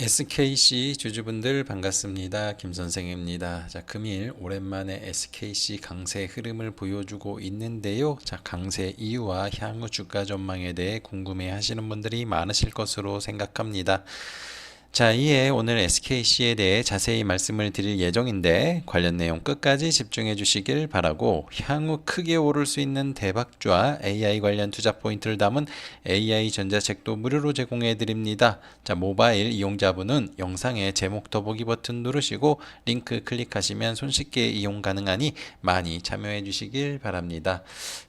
SKC 주주분들 반갑습니다. 김 선생입니다. 자, 금일 오랜만에 SKC 강세 흐름을 보여주고 있는데요. 자, 강세 이유와 향후 주가 전망에 대해 궁금해 하시는 분들이 많으실 것으로 생각합니다. 자, 이에 오늘 SKC에 대해 자세히 말씀을 드릴 예정인데 관련 내용 끝까지 집중해 주시길 바라고 향후 크게 오를 수 있는 대박주와 AI 관련 투자 포인트를 담은 AI 전자책도 무료로 제공해 드립니다. 자, 모바일 이용자분은 영상의 제목 더보기 버튼 누르시고 링크 클릭하시면 손쉽게 이용 가능하니 많이 참여해 주시길 바랍니다.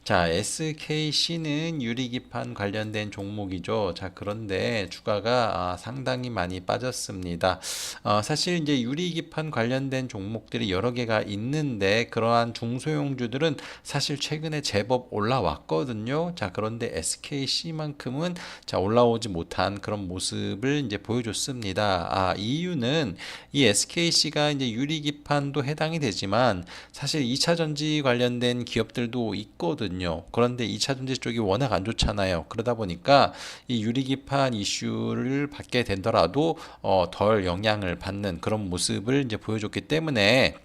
자, SKC는 유리기판 관련된 종목이죠. 자, 그런데 주가가 아, 상당히 많이 빠졌습니다. 어, 사실 이제 유리기판 관련된 종목들이 여러 개가 있는데 그러한 중소형주들은 사실 최근에 제법 올라왔거든요. 자, 그런데 SKC만큼은 자, 올라오지 못한 그런 모습을 이제 보여줬습니다. 아, 이유는 이 SKC가 이제 유리기판도 해당이 되지만 사실 2차 전지 관련된 기업들도 있거든요. 그런데 2차 전지 쪽이 워낙 안 좋잖아요. 그러다 보니까 이 유리기판 이슈를 받게 되더라도 어, 덜 영향을 받는 그런 모습을 이제 보여줬기 때문에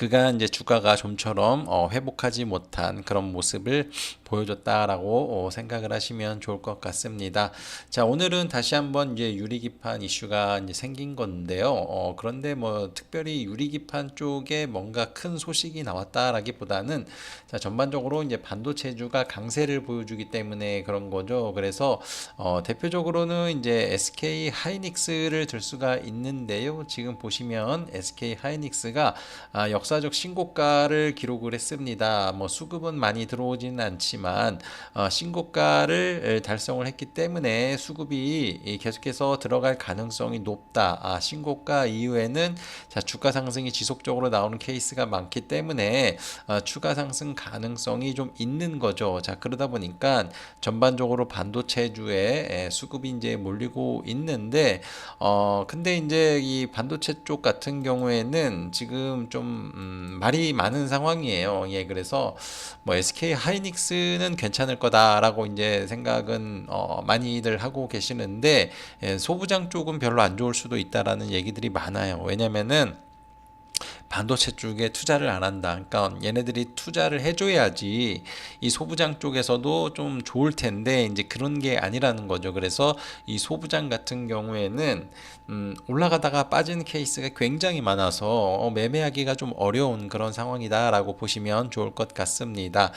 그가 이제 주가가 좀처럼 어, 회복하지 못한 그런 모습을 보여줬다라고 어, 생각을 하시면 좋을 것 같습니다. 자, 오늘은 다시 한번 이제 유리기판 이슈가 이제 생긴 건데요. 어, 그런데 뭐 특별히 유리기판 쪽에 뭔가 큰 소식이 나왔다라기보다는 자, 전반적으로 이제 반도체주가 강세를 보여주기 때문에 그런 거죠. 그래서 어, 대표적으로는 이제 SK 하이닉스를 들 수가 있는데요. 지금 보시면 SK 하이닉스가 아, 역사 적 신고가를 기록을 했습니다. 뭐 수급은 많이 들어오지는 않지만 어, 신고가를 달성을 했기 때문에 수급이 계속해서 들어갈 가능성이 높다. 아, 신고가 이후에는 자, 주가 상승이 지속적으로 나오는 케이스가 많기 때문에 어, 추가 상승 가능성이 좀 있는 거죠. 자, 그러다 보니까 전반적으로 반도체주에 수급이 이제 몰리고 있는데 어, 근데 이제 이 반도체 쪽 같은 경우에는 지금 좀 음, 말이 많은 상황이에요. 예, 그래서 뭐 SK 하이닉스는 괜찮을 거다라고 이제 생각은 어, 많이들 하고 계시는데 예, 소부장 쪽은 별로 안 좋을 수도 있다라는 얘기들이 많아요. 왜냐면은 반도체 쪽에 투자를 안 한다. 그러니까 얘네들이 투자를 해줘야지 이 소부장 쪽에서도 좀 좋을 텐데 이제 그런 게 아니라는 거죠. 그래서 이 소부장 같은 경우에는 음, 올라가다가 빠지는 케이스가 굉장히 많아서 어, 매매하기가 좀 어려운 그런 상황이다라고 보시면 좋을 것 같습니다.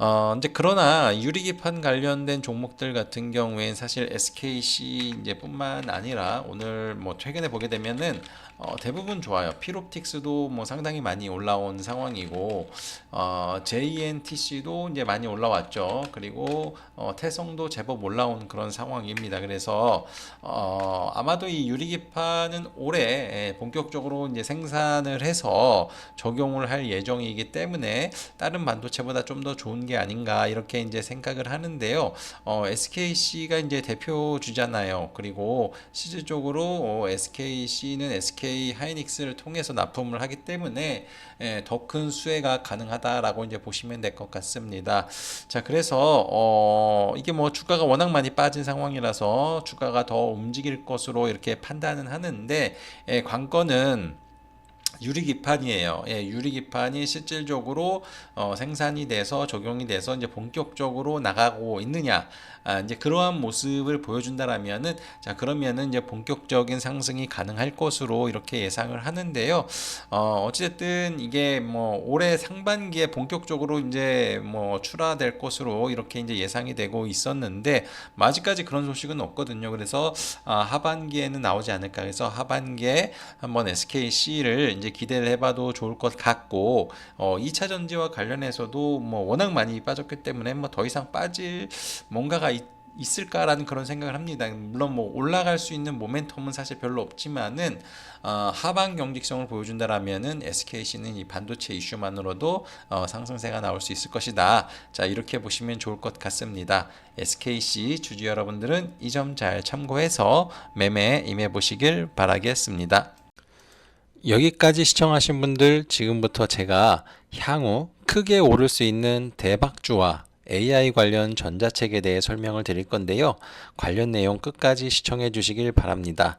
어, 이제 그러나 유리기판 관련된 종목들 같은 경우엔 사실 SKC 이제 뿐만 아니라 오늘 뭐 최근에 보게 되면은 어, 대부분 좋아요. 피롭틱스도 뭐 상당히 많이 올라온 상황이고 어, JNTC도 이제 많이 올라왔죠. 그리고 어, 태성도 제법 올라온 그런 상황입니다. 그래서 어, 아마도 이 유리기판은 올해 예, 본격적으로 이제 생산을 해서 적용을 할 예정이기 때문에 다른 반도체보다 좀 더 좋은 게 아닌가 이렇게 이제 생각을 하는데요. 어, SKC가 이제 대표 주잖아요. 그리고 실질적으로 어, SKC는 SK 하이닉스를 통해서 납품을 하기 때문에 예, 더큰 수혜가 가능하다라고 이제 보시면 될 것 같습니다. 자, 그래서 어, 이게 뭐 주가가 워낙 많이 빠진 상황이라서 주가가 더 움직일 것으로 이렇게 판단은 하는데 예, 관건은 유리기판이에요. 예, 유리기판이 실질적으로 어, 생산이 돼서 적용이 돼서 이제 본격적으로 나가고 있느냐. 아, 이제 그러한 모습을 보여준다라면은 자 그러면은 이제 본격적인 상승이 가능할 것으로 이렇게 예상을 하는데요. 어, 어찌됐든 이게 뭐 올해 상반기에 본격적으로 이제 뭐 출하될 것으로 이렇게 이제 예상이 되고 있었는데 뭐 아직까지 그런 소식은 없거든요. 그래서 아, 하반기에는 나오지 않을까 해서 하반기에 한번 SKC를 이제 기대를 해봐도 좋을 것 같고 어, 2차 전지와 관련해서도 뭐 워낙 많이 빠졌기 때문에 뭐 더 이상 빠질 뭔가가 있, 있을까라는 그런 생각을 합니다. 물론 뭐 올라갈 수 있는 모멘텀은 사실 별로 없지만은 어, 하방 경직성을 보여준다라면은 SKC는 이 반도체 이슈만으로도 어, 상승세가 나올 수 있을 것이다. 자 이렇게 보시면 좋을 것 같습니다. SKC 주주 여러분들은 이 점 잘 참고해서 매매 임해 보시길 바라겠습니다. 여기까지 시청하신 분들 지금부터 제가 향후 크게 오를 수 있는 대박주와 AI 관련 전자책에 대해 설명을 드릴 건데요. 관련 내용 끝까지 시청해 주시길 바랍니다.